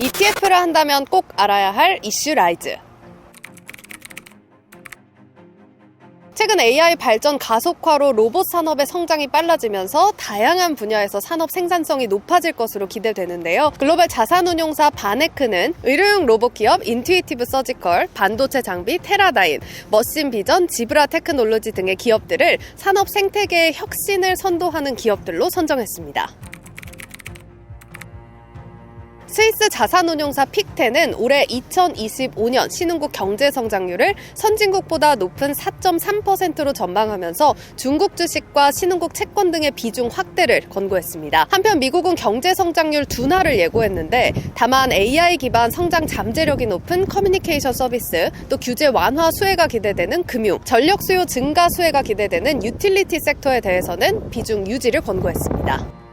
ETF를 한다면 꼭 알아야 할 이슈 라이즈. 최근 AI 발전 가속화로 로봇 산업의 성장이 빨라지면서 다양한 분야에서 산업 생산성이 높아질 것으로 기대되는데요. 글로벌 자산운용사 바네크는 의료용 로봇 기업 인투이티브 서지컬, 반도체 장비 테라다인, 머신 비전, 지브라 테크놀로지 등의 기업들을 산업 생태계의 혁신을 선도하는 기업들로 선정했습니다. 스위스 자산운용사 픽텐은 올해 2025년 신흥국 경제 성장률을 선진국보다 높은 4.3%로 전망하면서 중국 주식과 신흥국 채권 등의 비중 확대를 권고했습니다. 한편 미국은 경제 성장률 둔화를 예고했는데 다만 AI 기반 성장 잠재력이 높은 커뮤니케이션 서비스, 또 규제 완화 수혜가 기대되는 금융, 전력 수요 증가 수혜가 기대되는 유틸리티 섹터에 대해서는 비중 유지를 권고했습니다.